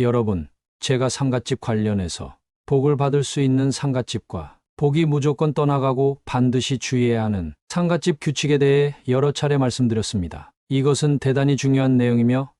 여러분, 제가 상갓집 관련해서 복을 받을 수 있는 상갓집과 복이 무조건 떠나가고 반드시 주의해야 하는 상갓집 규칙에 대해 여러 차례 말씀드렸습니다. 이것은 대단히 중요한 내용이며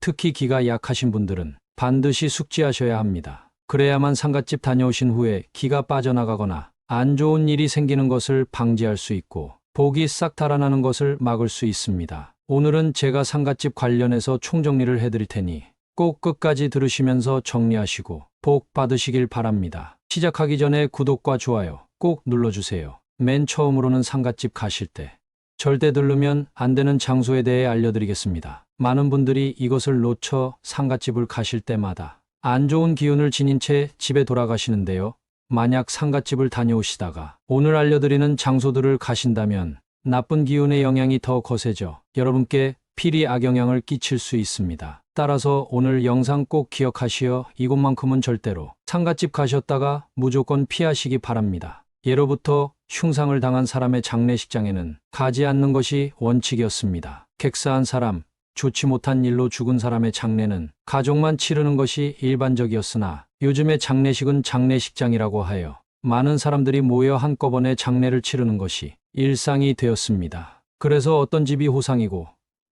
특히 기가 약하신 분들은 반드시 숙지하셔야 합니다. 그래야만 상갓집 다녀오신 후에 기가 빠져나가거나 안 좋은 일이 생기는 것을 방지할 수 있고 복이 싹 달아나는 것을 막을 수 있습니다. 오늘은 제가 상갓집 관련해서 총정리를 해드릴 테니 꼭 끝까지 들으시면서 정리하시고 복 받으시길 바랍니다. 시작하기 전에 구독과 좋아요 꼭 눌러주세요. 맨 처음으로는 상갓집 가실 때 절대 들르면 안 되는 장소에 대해 알려드리겠습니다. 많은 분들이 이것을 놓쳐 상갓집을 가실 때마다 안 좋은 기운을 지닌 채 집에 돌아가시는데요. 만약 상갓집을 다녀오시다가 오늘 알려드리는 장소들을 가신다면 나쁜 기운의 영향이 더 거세져 여러분께 필히 악영향을 끼칠 수 있습니다. 따라서 오늘 영상 꼭 기억하시어 이곳만큼은 절대로 상갓집 가셨다가 무조건 피하시기 바랍니다. 예로부터 흉상을 당한 사람의 장례식장에는 가지 않는 것이 원칙이었습니다. 객사한 사람, 좋지 못한 일로 죽은 사람의 장례는 가족만 치르는 것이 일반적이었으나 요즘의 장례식은 장례식장이라고 하여 많은 사람들이 모여 한꺼번에 장례를 치르는 것이 일상이 되었습니다. 그래서 어떤 집이 호상이고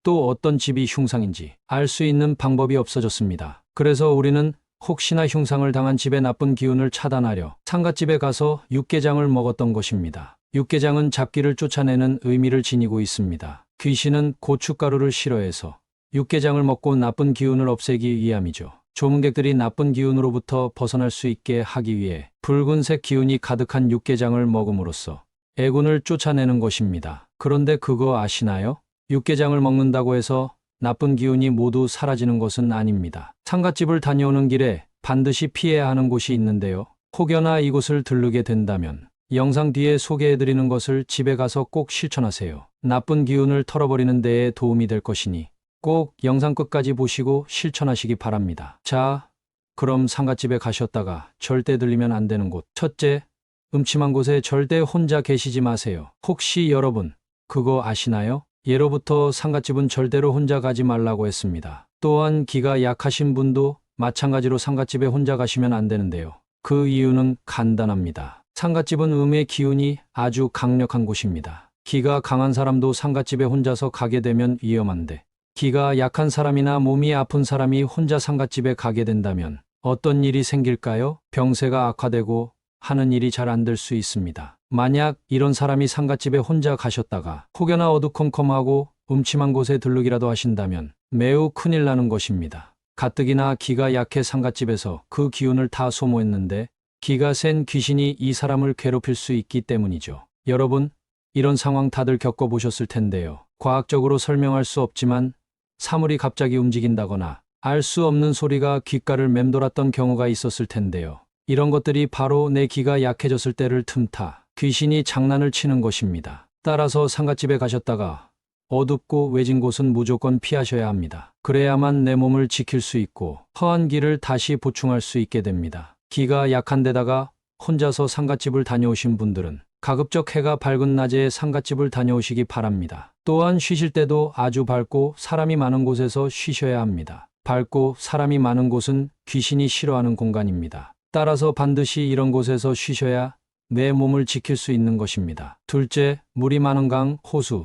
또 어떤 집이 흉상인지 알 수 있는 방법이 없어졌습니다. 그래서 우리는 혹시나 흉상을 당한 집의 나쁜 기운을 차단하려 상갓집에 가서 육개장을 먹었던 것입니다. 육개장은 잡기를 쫓아내는 의미를 지니고 있습니다. 귀신은 고춧가루를 싫어해서 육개장을 먹고 나쁜 기운을 없애기 위함이죠. 조문객들이 나쁜 기운으로부터 벗어날 수 있게 하기 위해 붉은색 기운이 가득한 육개장을 먹음으로써 애군을 쫓아내는 것입니다. 그런데 그거 아시나요? 육개장을 먹는다고 해서 나쁜 기운이 모두 사라지는 것은 아닙니다. 상갓집을 다녀오는 길에 반드시 피해야 하는 곳이 있는데요. 혹여나 이곳을 들르게 된다면 영상 뒤에 소개해드리는 것을 집에 가서 꼭 실천하세요. 나쁜 기운을 털어버리는 데에 도움이 될 것이니 꼭 영상 끝까지 보시고 실천하시기 바랍니다. 자, 그럼 상갓집에 가셨다가 절대 들리면 안 되는 곳. 첫째, 음침한 곳에 절대 혼자 계시지 마세요. 혹시 여러분, 그거 아시나요? 예로부터 상갓집은 절대로 혼자 가지 말라고 했습니다. 또한 기가 약하신 분도 마찬가지로 상갓집에 혼자 가시면 안 되는데요. 그 이유는 간단합니다. 상갓집은 음의 기운이 아주 강력한 곳입니다. 기가 강한 사람도 상갓집에 혼자서 가게 되면 위험한데 기가 약한 사람이나 몸이 아픈 사람이 혼자 상갓집에 가게 된다면 어떤 일이 생길까요? 병세가 악화되고 하는 일이 잘 안 될 수 있습니다. 만약 이런 사람이 상갓집에 혼자 가셨다가 혹여나 어두컴컴하고 음침한 곳에 들르기라도 하신다면 매우 큰일 나는 것입니다. 가뜩이나 기가 약해 상갓집에서 그 기운을 다 소모했는데 기가 센 귀신이 이 사람을 괴롭힐 수 있기 때문이죠. 여러분, 이런 상황 다들 겪어보셨을 텐데요. 과학적으로 설명할 수 없지만 사물이 갑자기 움직인다거나 알 수 없는 소리가 귓가를 맴돌았던 경우가 있었을 텐데요. 이런 것들이 바로 내 기가 약해졌을 때를 틈타 귀신이 장난을 치는 것입니다. 따라서 상갓집에 가셨다가 어둡고 외진 곳은 무조건 피하셔야 합니다. 그래야만 내 몸을 지킬 수 있고 허한 기를 다시 보충할 수 있게 됩니다. 기가 약한 데다가 혼자서 상갓집을 다녀오신 분들은 가급적 해가 밝은 낮에 상갓집을 다녀오시기 바랍니다. 또한 쉬실 때도 아주 밝고 사람이 많은 곳에서 쉬셔야 합니다. 밝고 사람이 많은 곳은 귀신이 싫어하는 공간입니다. 따라서 반드시 이런 곳에서 쉬셔야 내 몸을 지킬 수 있는 것입니다. 둘째, 물이 많은 강, 호수.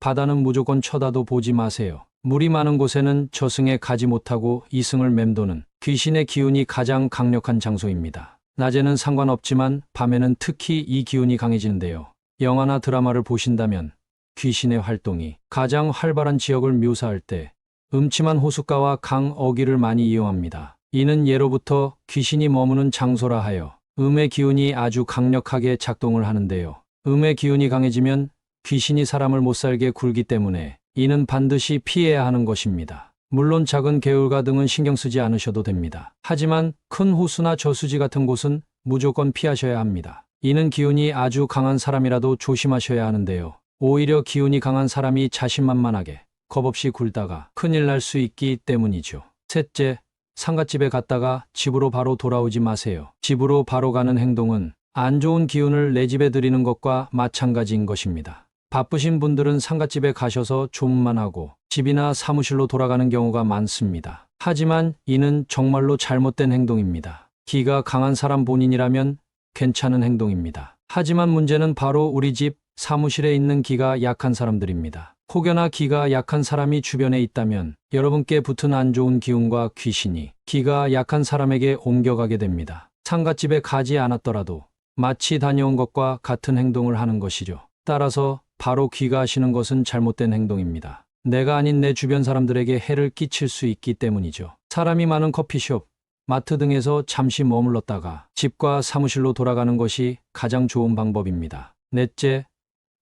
바다는 무조건 쳐다도 보지 마세요. 물이 많은 곳에는 저승에 가지 못하고 이승을 맴도는 귀신의 기운이 가장 강력한 장소입니다. 낮에는 상관없지만 밤에는 특히 이 기운이 강해지는데요. 영화나 드라마를 보신다면 귀신의 활동이 가장 활발한 지역을 묘사할 때 음침한 호숫가와 강 어귀를 많이 이용합니다. 이는 예로부터 귀신이 머무는 장소라 하여 음의 기운이 아주 강력하게 작동을 하는데요. 음의 기운이 강해지면 귀신이 사람을 못 살게 굴기 때문에 이는 반드시 피해야 하는 것입니다. 물론 작은 개울가 등은 신경 쓰지 않으셔도 됩니다. 하지만 큰 호수나 저수지 같은 곳은 무조건 피하셔야 합니다. 이는 기운이 아주 강한 사람이라도 조심하셔야 하는데요. 오히려 기운이 강한 사람이 자신만만하게 겁없이 굴다가 큰일 날 수 있기 때문이죠. 셋째, 상갓집에 갔다가 집으로 바로 돌아오지 마세요. 집으로 바로 가는 행동은 안 좋은 기운을 내 집에 들이는 것과 마찬가지인 것입니다. 바쁘신 분들은 상갓집에 가셔서 조문만 하고 집이나 사무실로 돌아가는 경우가 많습니다. 하지만 이는 정말로 잘못된 행동입니다. 기가 강한 사람 본인이라면 괜찮은 행동입니다. 하지만 문제는 바로 우리 집 사무실에 있는 기가 약한 사람들입니다. 혹여나 기가 약한 사람이 주변에 있다면 여러분께 붙은 안 좋은 기운과 귀신이 기가 약한 사람에게 옮겨가게 됩니다. 상갓집에 가지 않았더라도 마치 다녀온 것과 같은 행동을 하는 것이죠. 따라서 바로 귀가 하시는 것은 잘못된 행동입니다. 내가 아닌 내 주변 사람들에게 해를 끼칠 수 있기 때문이죠. 사람이 많은 커피숍, 마트 등에서 잠시 머물렀다가 집과 사무실로 돌아가는 것이 가장 좋은 방법입니다. 넷째,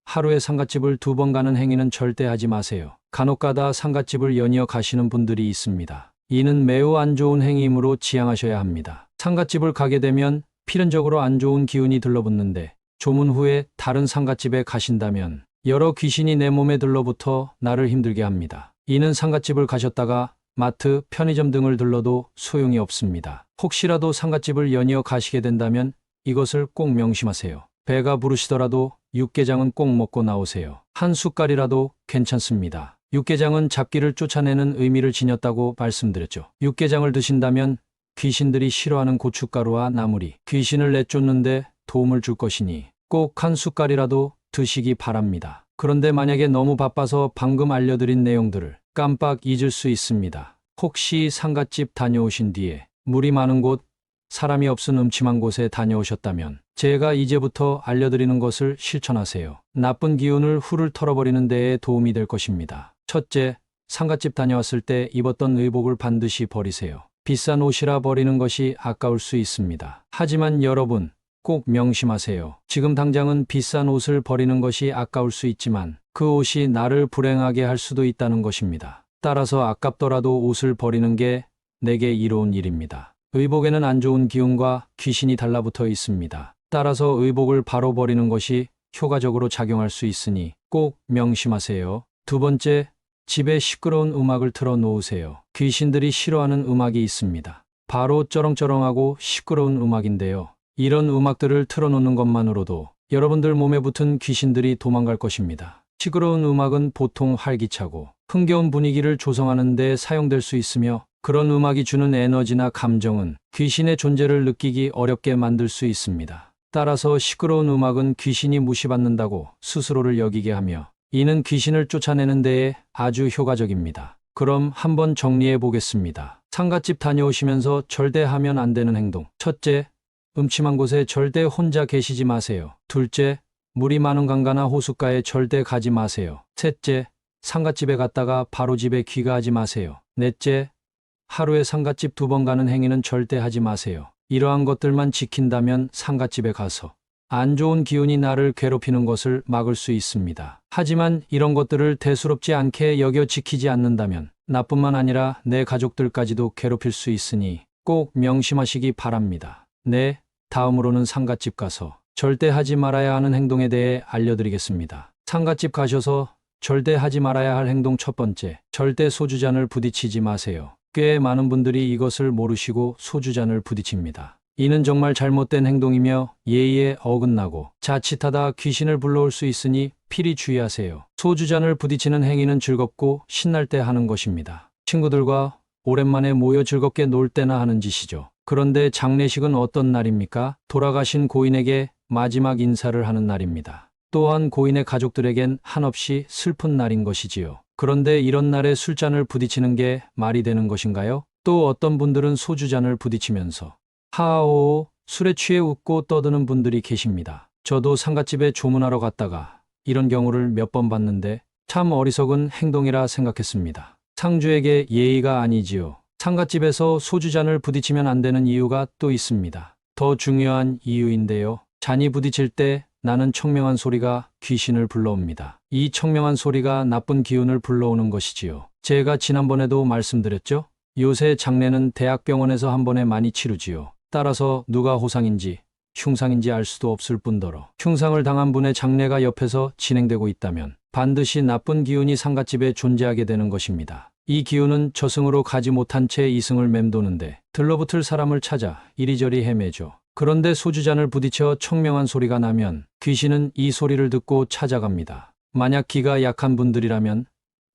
하루에 상갓집을 두 번 가는 행위는 절대 하지 마세요. 간혹가다 상갓집을 연이어 가시는 분들이 있습니다. 이는 매우 안 좋은 행위이므로 지양하셔야 합니다. 상갓집을 가게 되면 필연적으로 안 좋은 기운이 들러붙는데 조문 후에 다른 상갓집에 가신다면 여러 귀신이 내 몸에 들러붙어 나를 힘들게 합니다. 이는 상갓집을 가셨다가 마트, 편의점 등을 들러도 소용이 없습니다. 혹시라도 상갓집을 연이어 가시게 된다면 이것을 꼭 명심하세요. 배가 부르시더라도 육개장은 꼭 먹고 나오세요. 한 숟갈이라도 괜찮습니다. 육개장은 잡기를 쫓아내는 의미를 지녔다고 말씀드렸죠. 육개장을 드신다면 귀신들이 싫어하는 고춧가루와 나물이 귀신을 내쫓는데 도움을 줄 것이니 꼭 한 숟갈이라도 드시기 바랍니다. 그런데 만약에 너무 바빠서 방금 알려드린 내용들을 깜빡 잊을 수 있습니다. 혹시 상갓집 다녀오신 뒤에 물이 많은 곳, 사람이 없은 음침한 곳에 다녀오셨다면 제가 이제부터 알려드리는 것을 실천하세요. 나쁜 기운을 훌을 털어버리는 데에 도움이 될 것입니다. 첫째, 상갓집 다녀왔을 때 입었던 의복을 반드시 버리세요. 비싼 옷이라 버리는 것이 아까울 수 있습니다. 하지만 여러분, 꼭 명심하세요. 지금 당장은 비싼 옷을 버리는 것이 아까울 수 있지만 그 옷이 나를 불행하게 할 수도 있다는 것입니다. 따라서 아깝더라도 옷을 버리는 게 내게 이로운 일입니다. 의복에는 안 좋은 기운과 귀신이 달라붙어 있습니다. 따라서 의복을 바로 버리는 것이 효과적으로 작용할 수 있으니 꼭 명심하세요. 두 번째, 집에 시끄러운 음악을 틀어 놓으세요. 귀신들이 싫어하는 음악이 있습니다. 바로 쩌렁쩌렁하고 시끄러운 음악인데요. 이런 음악들을 틀어놓는 것만으로도 여러분들 몸에 붙은 귀신들이 도망갈 것입니다. 시끄러운 음악은 보통 활기차고 흥겨운 분위기를 조성하는 데 사용될 수 있으며 그런 음악이 주는 에너지나 감정은 귀신의 존재를 느끼기 어렵게 만들 수 있습니다. 따라서 시끄러운 음악은 귀신이 무시받는다고 스스로를 여기게 하며 이는 귀신을 쫓아내는 데에 아주 효과적입니다. 그럼 한번 정리해 보겠습니다. 상갓집 다녀오시면서 절대 하면 안 되는 행동. 첫째, 음침한 곳에 절대 혼자 계시지 마세요. 둘째, 물이 많은 강가나 호숫가에 절대 가지 마세요. 셋째, 상갓집에 갔다가 바로 집에 귀가하지 마세요. 넷째, 하루에 상갓집 두 번 가는 행위는 절대 하지 마세요. 이러한 것들만 지킨다면 상갓집에 가서 안 좋은 기운이 나를 괴롭히는 것을 막을 수 있습니다. 하지만 이런 것들을 대수롭지 않게 여겨 지키지 않는다면 나뿐만 아니라 내 가족들까지도 괴롭힐 수 있으니 꼭 명심하시기 바랍니다. 네, 다음으로는 상갓집 가서 절대 하지 말아야 하는 행동에 대해 알려드리겠습니다. 상갓집 가셔서 절대 하지 말아야 할 행동 첫 번째, 절대 소주잔을 부딪히지 마세요. 꽤 많은 분들이 이것을 모르시고 소주잔을 부딪힙니다. 이는 정말 잘못된 행동이며 예의에 어긋나고 자칫하다 귀신을 불러올 수 있으니 필히 주의하세요. 소주잔을 부딪히는 행위는 즐겁고 신날 때 하는 것입니다. 친구들과 오랜만에 모여 즐겁게 놀 때나 하는 짓이죠. 그런데 장례식은 어떤 날입니까? 돌아가신 고인에게 마지막 인사를 하는 날입니다. 또한 고인의 가족들에겐 한없이 슬픈 날인 것이지요. 그런데 이런 날에 술잔을 부딪히는 게 말이 되는 것인가요? 또 어떤 분들은 소주잔을 부딪히면서 하오 술에 취해 웃고 떠드는 분들이 계십니다. 저도 상갓집에 조문하러 갔다가 이런 경우를 몇 번 봤는데 참 어리석은 행동이라 생각했습니다. 상주에게 예의가 아니지요. 상갓집에서 소주잔을 부딪히면 안 되는 이유가 또 있습니다. 더 중요한 이유인데요. 잔이 부딪힐 때 나는 청명한 소리가 귀신을 불러옵니다. 이 청명한 소리가 나쁜 기운을 불러오는 것이지요. 제가 지난번에도 말씀드렸죠? 요새 장례는 대학병원에서 한 번에 많이 치르지요. 따라서 누가 호상인지 흉상인지 알 수도 없을 뿐더러 흉상을 당한 분의 장례가 옆에서 진행되고 있다면 반드시 나쁜 기운이 상갓집에 존재하게 되는 것입니다. 이 기운은 저승으로 가지 못한 채 이승을 맴도는데 들러붙을 사람을 찾아 이리저리 헤매죠. 그런데 소주잔을 부딪혀 청명한 소리가 나면 귀신은 이 소리를 듣고 찾아갑니다. 만약 기가 약한 분들이라면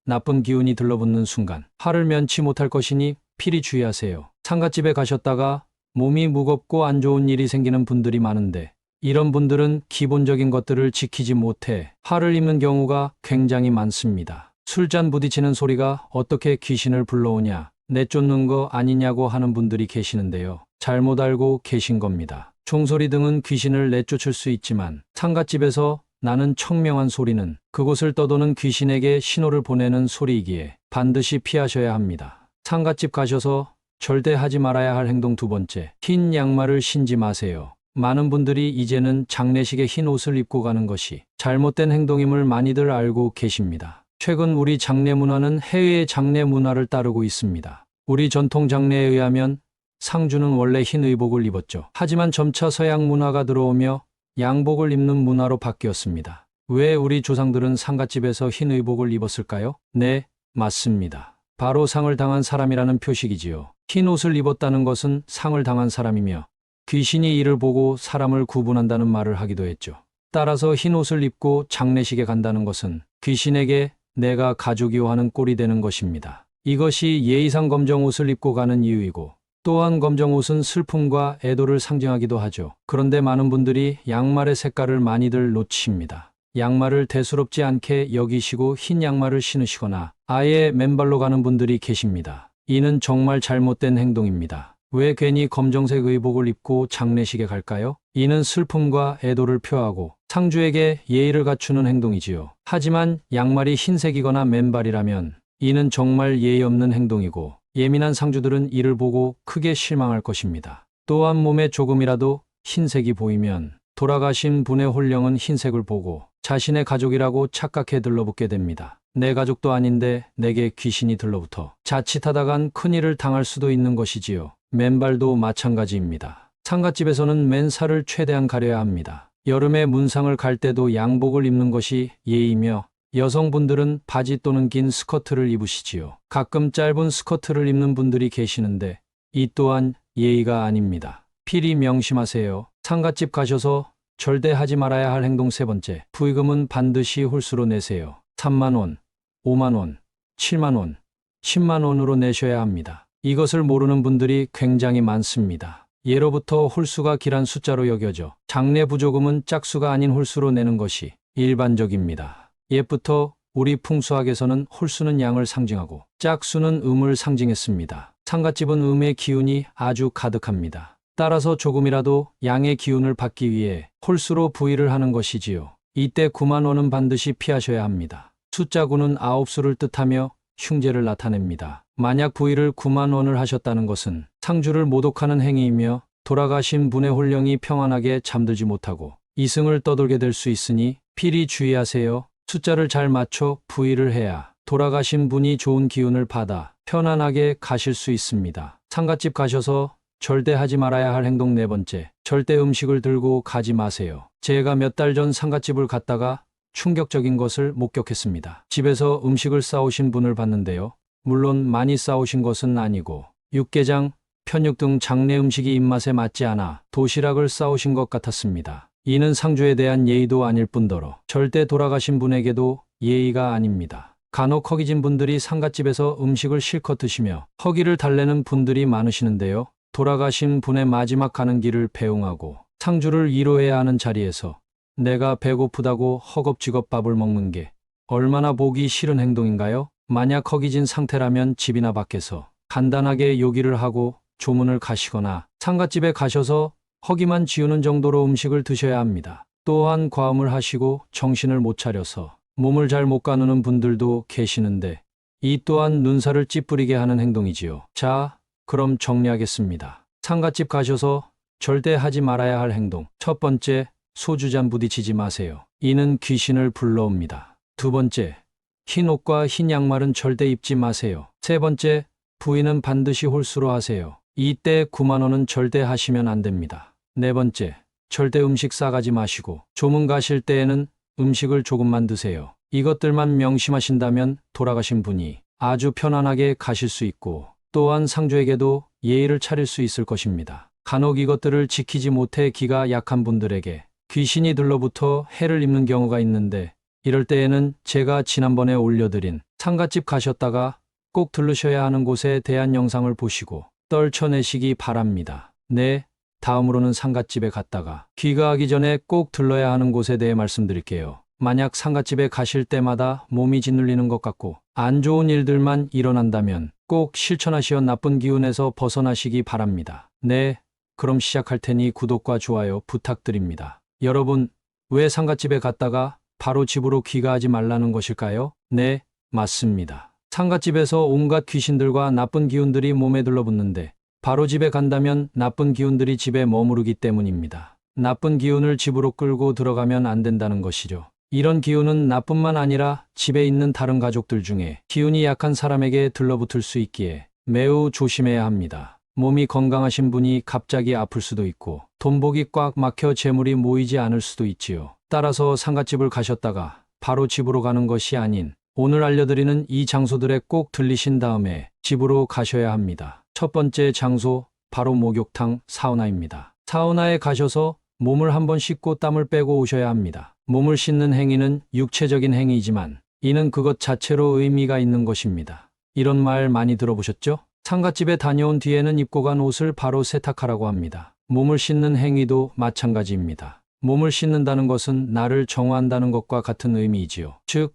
나쁜 기운이 들러붙는 순간 화를 면치 못할 것이니 필히 주의하세요. 상갓집에 가셨다가 몸이 무겁고 안 좋은 일이 생기는 분들이 많은데 이런 분들은 기본적인 것들을 지키지 못해 화를 입는 경우가 굉장히 많습니다. 술잔 부딪히는 소리가 어떻게 귀신을 불러오냐, 내쫓는 거 아니냐고 하는 분들이 계시는데요. 잘못 알고 계신 겁니다. 종소리 등은 귀신을 내쫓을 수 있지만 상갓집에서 나는 청명한 소리는 그곳을 떠도는 귀신에게 신호를 보내는 소리이기에 반드시 피하셔야 합니다. 상갓집 가셔서 절대 하지 말아야 할 행동 두 번째, 흰 양말을 신지 마세요. 많은 분들이 이제는 장례식에 흰 옷을 입고 가는 것이 잘못된 행동임을 많이들 알고 계십니다. 최근 우리 장례 문화는 해외의 장례 문화를 따르고 있습니다. 우리 전통 장례에 의하면 상주는 원래 흰 의복을 입었죠. 하지만 점차 서양 문화가 들어오며 양복을 입는 문화로 바뀌었습니다. 왜 우리 조상들은 상갓집에서 흰 의복을 입었을까요? 네, 맞습니다. 바로 상을 당한 사람이라는 표식이지요. 흰 옷을 입었다는 것은 상을 당한 사람이며 귀신이 이를 보고 사람을 구분한다는 말을 하기도 했죠. 따라서 흰 옷을 입고 장례식에 간다는 것은 귀신에게 내가 가족이요 하는 꼴이 되는 것입니다. 이것이 예의상 검정 옷을 입고 가는 이유이고 또한 검정 옷은 슬픔과 애도를 상징하기도 하죠. 그런데 많은 분들이 양말의 색깔을 많이들 놓칩니다. 양말을 대수롭지 않게 여기시고 흰 양말을 신으시거나 아예 맨발로 가는 분들이 계십니다. 이는 정말 잘못된 행동입니다. 왜 괜히 검정색 의복을 입고 장례식에 갈까요? 이는 슬픔과 애도를 표하고 상주에게 예의를 갖추는 행동이지요. 하지만 양말이 흰색이거나 맨발이라면 이는 정말 예의 없는 행동이고 예민한 상주들은 이를 보고 크게 실망할 것입니다. 또한 몸에 조금이라도 흰색이 보이면 돌아가신 분의 홀령은 흰색을 보고 자신의 가족이라고 착각해 들러붙게 됩니다. 내 가족도 아닌데 내게 귀신이 들러붙어 자칫하다간 큰일을 당할 수도 있는 것이지요. 맨발도 마찬가지입니다. 상갓집에서는 맨살을 최대한 가려야 합니다. 여름에 문상을 갈 때도 양복을 입는 것이 예의며 여성분들은 바지 또는 긴 스커트를 입으시지요. 가끔 짧은 스커트를 입는 분들이 계시는데 이 또한 예의가 아닙니다. 필히 명심하세요. 상갓집 가셔서 절대 하지 말아야 할 행동 세 번째. 부의금은 반드시 홀수로 내세요. 3만 원, 5만 원, 7만 원, 10만 원으로 내셔야 합니다. 이것을 모르는 분들이 굉장히 많습니다. 예로부터 홀수가 길한 숫자로 여겨져 장례 부조금은 짝수가 아닌 홀수로 내는 것이 일반적입니다. 옛부터 우리 풍수학에서는 홀수는 양을 상징하고 짝수는 음을 상징했습니다. 상갓집은 음의 기운이 아주 가득합니다. 따라서 조금이라도 양의 기운을 받기 위해 홀수로 부의를 하는 것이지요. 이때 9만 원은 반드시 피하셔야 합니다. 숫자 9는 아홉 수를 뜻하며 흉제를 나타냅니다. 만약 부의를 9만 원을 하셨다는 것은 상주를 모독하는 행위이며 돌아가신 분의 홀령이 평안하게 잠들지 못하고 이승을 떠돌게 될 수 있으니 필히 주의하세요. 숫자를 잘 맞춰 부의를 해야 돌아가신 분이 좋은 기운을 받아 편안하게 가실 수 있습니다. 상갓집 가셔서 절대 하지 말아야 할 행동 네 번째. 절대 음식을 들고 가지 마세요. 제가 몇 달 전 상갓집을 갔다가 충격적인 것을 목격했습니다. 집에서 음식을 싸오신 분을 봤는데요. 물론 많이 싸오신 것은 아니고 육개장, 편육 등 장례 음식이 입맛에 맞지 않아 도시락을 싸오신 것 같았습니다. 이는 상주에 대한 예의도 아닐 뿐더러 절대 돌아가신 분에게도 예의가 아닙니다. 간혹 허기진 분들이 상갓집에서 음식을 실컷 드시며 허기를 달래는 분들이 많으시는데요. 돌아가신 분의 마지막 가는 길을 배웅하고 상주를 위로해야 하는 자리에서 내가 배고프다고 허겁지겁 밥을 먹는 게 얼마나 보기 싫은 행동인가요? 만약 허기진 상태라면 집이나 밖에서 간단하게 요기를 하고 조문을 가시거나 상갓집에 가셔서 허기만 지우는 정도로 음식을 드셔야 합니다. 또한 과음을 하시고 정신을 못 차려서 몸을 잘 못 가누는 분들도 계시는데 이 또한 눈살을 찌푸리게 하는 행동이지요. 자, 그럼 정리하겠습니다. 상갓집 가셔서 절대 하지 말아야 할 행동. 첫 번째, 소주잔 부딪히지 마세요. 이는 귀신을 불러옵니다. 두 번째, 흰 옷과 흰 양말은 절대 입지 마세요. 세 번째, 부인은 반드시 홀수로 하세요. 이때 9만 원은 절대 하시면 안 됩니다. 네 번째, 절대 음식 싸가지 마시고 조문 가실 때에는 음식을 조금만 드세요. 이것들만 명심하신다면 돌아가신 분이 아주 편안하게 가실 수 있고 또한 상주에게도 예의를 차릴 수 있을 것입니다. 간혹 이것들을 지키지 못해 기가 약한 분들에게 귀신이 들러붙어 해를 입는 경우가 있는데 이럴 때에는 제가 지난번에 올려드린 상갓집 가셨다가 꼭 들르셔야 하는 곳에 대한 영상을 보시고 떨쳐내시기 바랍니다. 네, 다음으로는 상갓집에 갔다가 귀가하기 전에 꼭 들러야 하는 곳에 대해 말씀드릴게요. 만약 상갓집에 가실 때마다 몸이 짓눌리는 것 같고 안 좋은 일들만 일어난다면 꼭 실천하시어 나쁜 기운에서 벗어나시기 바랍니다. 네, 그럼 시작할 테니 구독과 좋아요 부탁드립니다. 여러분, 왜 상갓집에 갔다가 바로 집으로 귀가하지 말라는 것일까요? 네, 맞습니다. 상갓집에서 온갖 귀신들과 나쁜 기운들이 몸에 들러붙는데 바로 집에 간다면 나쁜 기운들이 집에 머무르기 때문입니다. 나쁜 기운을 집으로 끌고 들어가면 안 된다는 것이죠. 이런 기운은 나뿐만 아니라 집에 있는 다른 가족들 중에 기운이 약한 사람에게 들러붙을 수 있기에 매우 조심해야 합니다. 몸이 건강하신 분이 갑자기 아플 수도 있고 돈복이 꽉 막혀 재물이 모이지 않을 수도 있지요. 따라서 상갓집을 가셨다가 바로 집으로 가는 것이 아닌 오늘 알려드리는 이 장소들에 꼭 들리신 다음에 집으로 가셔야 합니다. 첫 번째 장소, 바로 목욕탕 사우나입니다. 사우나에 가셔서 몸을 한번 씻고 땀을 빼고 오셔야 합니다. 몸을 씻는 행위는 육체적인 행위이지만 이는 그것 자체로 의미가 있는 것입니다. 이런 말 많이 들어보셨죠? 상갓집에 다녀온 뒤에는 입고 간 옷을 바로 세탁하라고 합니다. 몸을 씻는 행위도 마찬가지입니다. 몸을 씻는다는 것은 나를 정화한다는 것과 같은 의미이지요. 즉,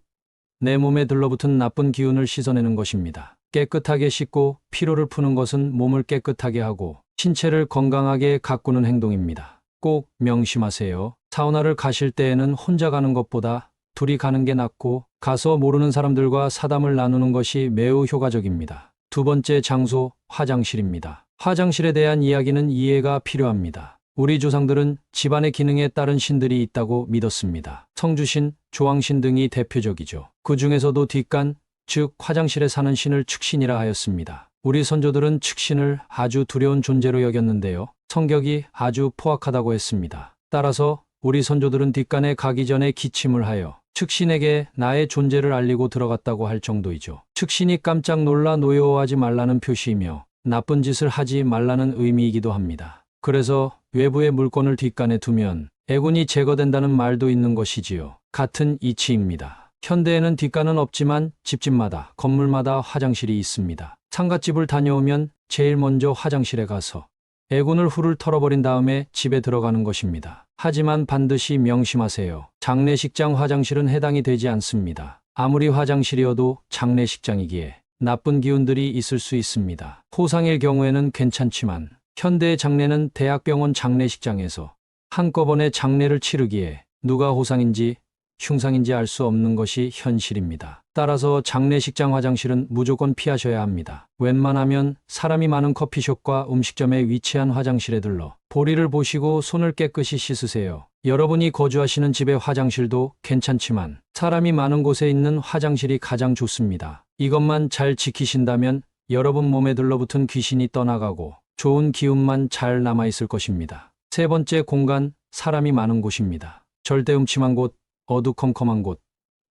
내 몸에 들러붙은 나쁜 기운을 씻어내는 것입니다. 깨끗하게 씻고 피로를 푸는 것은 몸을 깨끗하게 하고 신체를 건강하게 가꾸는 행동입니다. 꼭 명심하세요. 사우나를 가실 때에는 혼자 가는 것보다 둘이 가는 게 낫고 가서 모르는 사람들과 사담을 나누는 것이 매우 효과적입니다. 두 번째 장소, 화장실입니다. 화장실에 대한 이야기는 이해가 필요합니다. 우리 조상들은 집안의 기능에 따른 신들이 있다고 믿었습니다. 성주신, 조왕신 등이 대표적이죠. 그 중에서도 뒷간, 즉 화장실에 사는 신을 축신이라 하였습니다. 우리 선조들은 축신을 아주 두려운 존재로 여겼는데요. 성격이 아주 포악하다고 했습니다. 따라서 우리 선조들은 뒷간에 가기 전에 기침을 하여 축신에게 나의 존재를 알리고 들어갔다고 할 정도이죠. 축신이 깜짝 놀라 노여워하지 말라는 표시이며 나쁜 짓을 하지 말라는 의미이기도 합니다. 그래서 외부의 물건을 뒷간에 두면 애군이 제거된다는 말도 있는 것이지요. 같은 이치입니다. 현대에는 뒷간은 없지만 집집마다 건물마다 화장실이 있습니다. 상갓집을 다녀오면 제일 먼저 화장실에 가서 애군을 훌을 털어버린 다음에 집에 들어가는 것입니다. 하지만 반드시 명심하세요. 장례식장 화장실은 해당이 되지 않습니다. 아무리 화장실이어도 장례식장이기에 나쁜 기운들이 있을 수 있습니다. 호상일 경우에는 괜찮지만 현대의 장례는 대학병원 장례식장에서 한꺼번에 장례를 치르기에 누가 호상인지 흉상인지 알 수 없는 것이 현실입니다. 따라서 장례식장 화장실은 무조건 피하셔야 합니다. 웬만하면 사람이 많은 커피숍과 음식점에 위치한 화장실에 들러 보리를 보시고 손을 깨끗이 씻으세요. 여러분이 거주하시는 집의 화장실도 괜찮지만 사람이 많은 곳에 있는 화장실이 가장 좋습니다. 이것만 잘 지키신다면 여러분 몸에 들러붙은 귀신이 떠나가고 좋은 기운만 잘 남아있을 것입니다. 세 번째 공간, 사람이 많은 곳입니다. 절대 음침한 곳, 어두컴컴한 곳,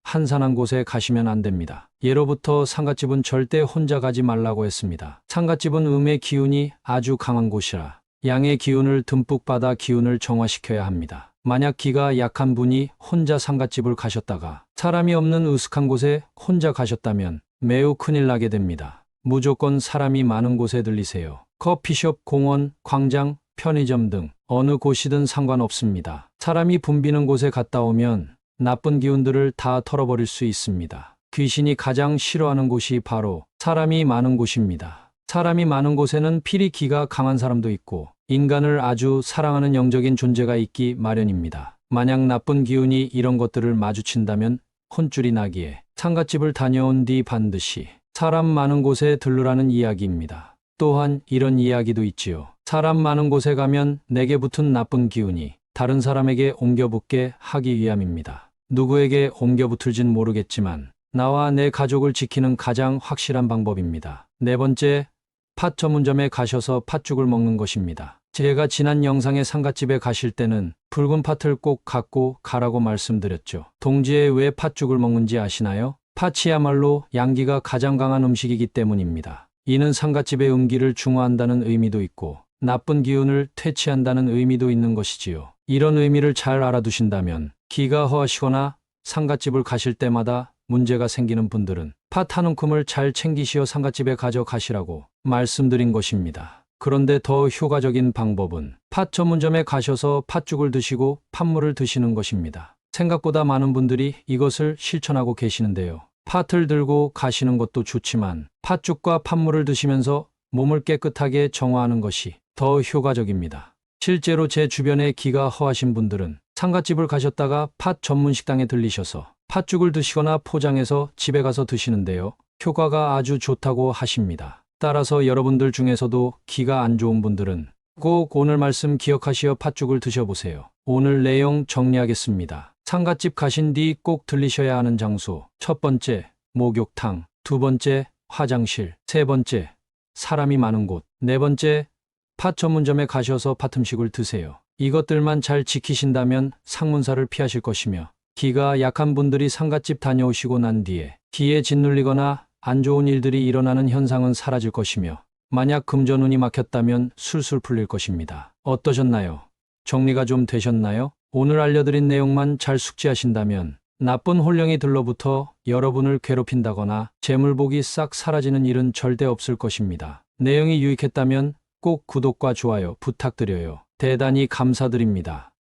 한산한 곳에 가시면 안 됩니다. 예로부터 상갓집은 절대 혼자 가지 말라고 했습니다. 상갓집은 음의 기운이 아주 강한 곳이라 양의 기운을 듬뿍 받아 기운을 정화시켜야 합니다. 만약 기가 약한 분이 혼자 상갓집을 가셨다가 사람이 없는 으슥한 곳에 혼자 가셨다면 매우 큰일 나게 됩니다. 무조건 사람이 많은 곳에 들리세요. 커피숍, 공원, 광장, 편의점 등 어느 곳이든 상관없습니다. 사람이 붐비는 곳에 갔다 오면 나쁜 기운들을 다 털어버릴 수 있습니다. 귀신이 가장 싫어하는 곳이 바로 사람이 많은 곳입니다. 사람이 많은 곳에는 필히 기가 강한 사람도 있고 인간을 아주 사랑하는 영적인 존재가 있기 마련입니다. 만약 나쁜 기운이 이런 것들을 마주친다면 혼쭐이 나기에 상갓집을 다녀온 뒤 반드시 사람 많은 곳에 들르라는 이야기입니다. 또한 이런 이야기도 있지요. 사람 많은 곳에 가면 내게 붙은 나쁜 기운이 다른 사람에게 옮겨 붙게 하기 위함입니다. 누구에게 옮겨붙을진 모르겠지만 나와 내 가족을 지키는 가장 확실한 방법입니다. 네 번째, 팥 전문점에 가셔서 팥죽을 먹는 것입니다. 제가 지난 영상에 상갓집에 가실 때는 붉은 팥을 꼭 갖고 가라고 말씀드렸죠. 동지에 왜 팥죽을 먹는지 아시나요? 팥이야말로 양기가 가장 강한 음식이기 때문입니다. 이는 상갓집의 음기를 중화한다는 의미도 있고 나쁜 기운을 퇴치한다는 의미도 있는 것이지요. 이런 의미를 잘 알아두신다면 기가 허하시거나 상갓집을 가실 때마다 문제가 생기는 분들은 팥 한 움큼을 잘 챙기시어 상갓집에 가져가시라고 말씀드린 것입니다. 그런데 더 효과적인 방법은 팥 전문점에 가셔서 팥죽을 드시고 팥물을 드시는 것입니다. 생각보다 많은 분들이 이것을 실천하고 계시는데요. 팥을 들고 가시는 것도 좋지만 팥죽과 팥물을 드시면서 몸을 깨끗하게 정화하는 것이 더 효과적입니다. 실제로 제 주변에 기가 허하신 분들은 상갓집을 가셨다가 팥 전문 식당에 들리셔서 팥죽을 드시거나 포장해서 집에 가서 드시는데요. 효과가 아주 좋다고 하십니다. 따라서 여러분들 중에서도 기가 안 좋은 분들은 꼭 오늘 말씀 기억하시어 팥죽을 드셔보세요. 오늘 내용 정리하겠습니다. 상갓집 가신 뒤 꼭 들리셔야 하는 장소. 첫 번째, 목욕탕. 두 번째, 화장실. 세 번째, 사람이 많은 곳. 네 번째, 팥 전문점에 가셔서 팥 음식을 드세요. 이것들만 잘 지키신다면 상문사를 피하실 것이며 기가 약한 분들이 상갓집 다녀오시고 난 뒤에 기에 짓눌리거나 안 좋은 일들이 일어나는 현상은 사라질 것이며 만약 금전운이 막혔다면 술술 풀릴 것입니다. 어떠셨나요? 정리가 좀 되셨나요? 오늘 알려드린 내용만 잘 숙지하신다면 나쁜 홀령이 들러붙어 여러분을 괴롭힌다거나 재물복이 싹 사라지는 일은 절대 없을 것입니다. 내용이 유익했다면 꼭 구독과 좋아요 부탁드려요. 대단히 감사드립니다.